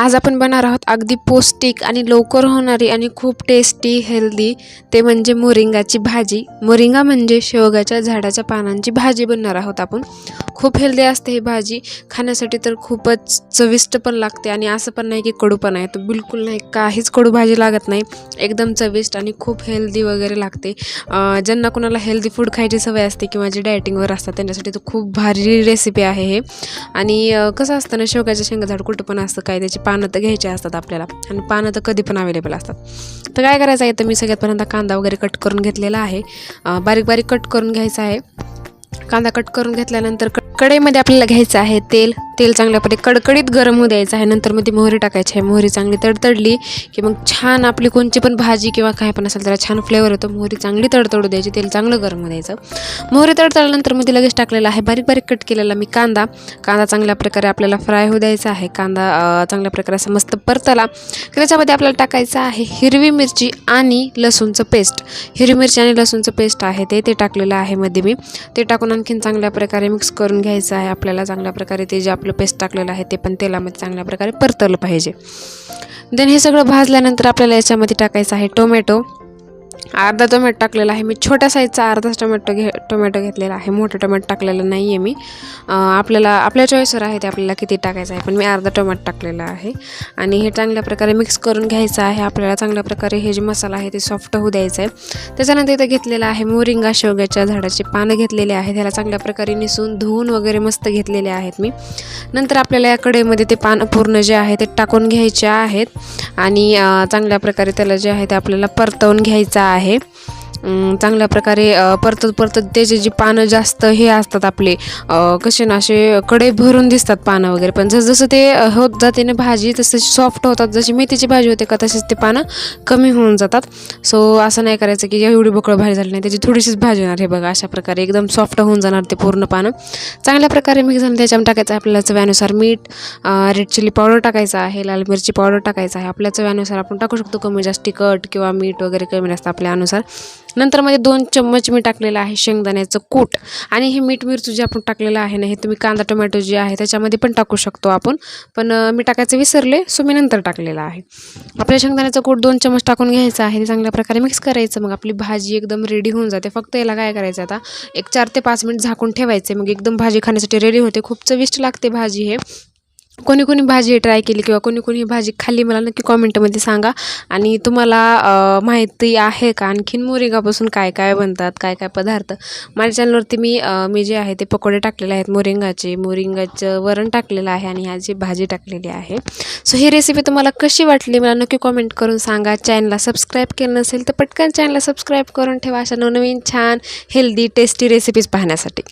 आज आपण बनणार आहोत अगदी पौष्टिक आणि लवकर होणारी आणि खूप टेस्टी हेल्दी ते म्हणजे मोरिंगाची भाजी. मोरिंगा म्हणजे शेवगाच्या झाडाच्या पानांची भाजी बनणार आहोत आपण. खूप हेल्दी असते ही भाजी. खाण्यासाठी तर खूपच चविष्ट पण लागते आणि असं पण नाही की कडू पण आहे. तर बिलकुल नाही काहीच कडू भाजी लागत नाही. एकदम चविष्ट आणि खूप हेल्दी वगैरे लागते. ज्यांना कोणाला हेल्दी फूड खायची सवय असते किंवा जे डायटिंगवर असतात त्यांच्यासाठी तर खूप भारी रेसिपी आहे हे. आणि कसं असतं ना शेवगाच्या शेंगा झाड कुठं पण असतं काय त्याची पानं तर घ्यायची असतात आपल्याला. आणि पानं तर कधी पण अवेलेबल असतात. तर काय करायचं आहे तर मी सगळ्यात पहिल्यांदा कांदा वगैरे कट करून घेतलेला आहे. बारीक बारीक कट करून घ्यायचा आहे. कांदा कट करून घेतल्यानंतर कढईमध्ये आपल्याला घ्यायचं आहे तेल. तेल चांगल्यापणे कडकडीत गरम होऊ द्यायचं आहे. नंतर मध्ये मोहरी टाकायची आहे. मोहरी चांगली तडतडली की मग छान आपली कोणची पण भाजी किंवा काय पण असेल त्याला छान फ्लेवर येतो. मोहरी चांगली तडतडू द्यायची तेल चांगलं गरम होऊ द्यायचं. मोहरी तडतडल्यानंतरमध्ये लगेच टाकलेला आहे. बारीक बारीक कट केलेला मी कांदा. कांदा चांगल्या प्रकारे आपल्याला फ्राय होऊ द्यायचा आहे. कांदा चांगल्या प्रकारे असं मस्त परतला की त्याच्यामध्ये आपल्याला टाकायचं आहे हिरवी मिरची आणि लसूणचं पेस्ट हिरवी मिरची आणि लसूणचं पेस्ट आहे ते. ते टाकलेलं आहे मध्ये मी. ते टाकून आणखीन चांगल्या प्रकारे मिक्स करून घ्यायचं आहे. आपल्याला चांगल्या प्रकारे ते जे आपलं पेस्ट टाकलेलं आहे ते पण तेलामध्ये चांगल्या प्रकारे परतवलं पाहिजे. देन हे सगळं भाजल्यानंतर आपल्याला याच्यामध्ये टाकायचं आहे टोमॅटो. अर्धा टोमॅटो टाकलेला आहे मी. छोट्या साईजचा अर्धाच टोमॅटो घे टोमॅटो घेतलेला आहे. मोठं टोमॅटो टाकलेलं नाही आहे मी आपल्याला आपल्या चॉईसवर आहे ते आपल्याला किती टाकायचं आहे पण मी अर्धा टोमॅटो टाकलेला आहे. आणि हे चांगल्या प्रकारे मिक्स करून घ्यायचं आहे. आपल्याला चांगल्या प्रकारे हे जे मसाला आहे ते सॉफ्ट होऊ द्यायचं आहे त्याच्यानंतर इथं घेतलेलं आहे मोरिंगा शेवग्याच्या झाडाचे पानं घेतलेले आहे त्याला चांगल्या प्रकारे निसून धुवून वगैरे मस्त घेतलेले आहेत मी. नंतर आपल्याला या कडेमध्ये ते पानं पूर्ण जे आहे ते टाकून घ्यायचे आहेत. आणि चांगल्या प्रकारे त्याला जे आहे ते आपल्याला परतवून घ्यायचं आहे. आहे. चांगल्या प्रकारे परतत परतत त्याचे जे पानं जास्त हे असतात आपले कसे ना असे कडे भरून दिसतात पानं वगैरे. पण जसं ते होत जाते ना भाजी तसं सॉफ्ट होतात. जशी मेथीची भाजी होते का तसेच ते पानं कमी होऊन जातात. सो असं नाही करायचं की एवढी बकळ भाजी झाली नाही त्याची थोडीशीच भाजी होणार हे बघा. अशा प्रकारे एकदम सॉफ्ट होऊन जाणार ते पूर्ण पानं. चांगल्या प्रकारे मिक्स झालं त्याच्यामध्ये टाकायचं आहे आपल्याला चव्यानुसार मीठ रेड चिली पावडर टाकायचं आहे लाल मिरची पावडर टाकायचं आहे. आपल्या चव्यानुसार आपण टाकू शकतो कमी जास्त तिखट किंवा मीठ वगैरे कमी जास्त आपल्यानुसार नंतर मध्ये दोन चम्मच मी टाकलेलं आहे शेंगदाण्याचं कूट. आणि हे मीठ मिरची जे आपण टाकलेलं आहे ना हे तुम्ही कांदा टोमॅटो जे आहे त्याच्यामध्ये पण टाकू शकतो आपण. पण मी टाकायचं विसरले सो मी नंतर टाकलेलं आहे. आपल्या शेंगदाण्याचं कूट दोन चम्मच टाकून घ्यायचं आहे. ते चांगल्या प्रकारे मिक्स करायचं. मग आपली भाजी एकदम रेडी होऊन जाते. फक्त याला काय करायचं आता एक चार ते पाच मिनिट झाकून ठेवायचे. मग एकदम भाजी खाण्यासाठी रेडी होते. खूप चविष्ट लागते भाजी हे. कोणी कोणी भाजी ट्राय केली किंवा कोणी कोणी ही भाजी खाल्ली मला नक्की कॉमेंटमध्ये सांगा. आणि तुम्हाला माहिती आहे का? आणखीन मोरिंगापासून काय काय बनतात काय काय पदार्थ? माझ्या चॅनलवरती मी मी जे आहे ते पकोडे टाकलेले आहेत मोरिंगाचे. मोरिंगाचं वरण टाकलेलं आहे आणि ह्याची भाजी टाकलेली आहे. सो ही रेसिपी तुम्हाला कशी वाटली मला नक्की कॉमेंट करून सांगा. चॅनलला सबस्क्राईब केलं नसेल तर पटकन चॅनलला सबस्क्राईब करून ठेवा अशा नवनवीन छान हेल्दी टेस्टी रेसिपीज पाहण्यासाठी.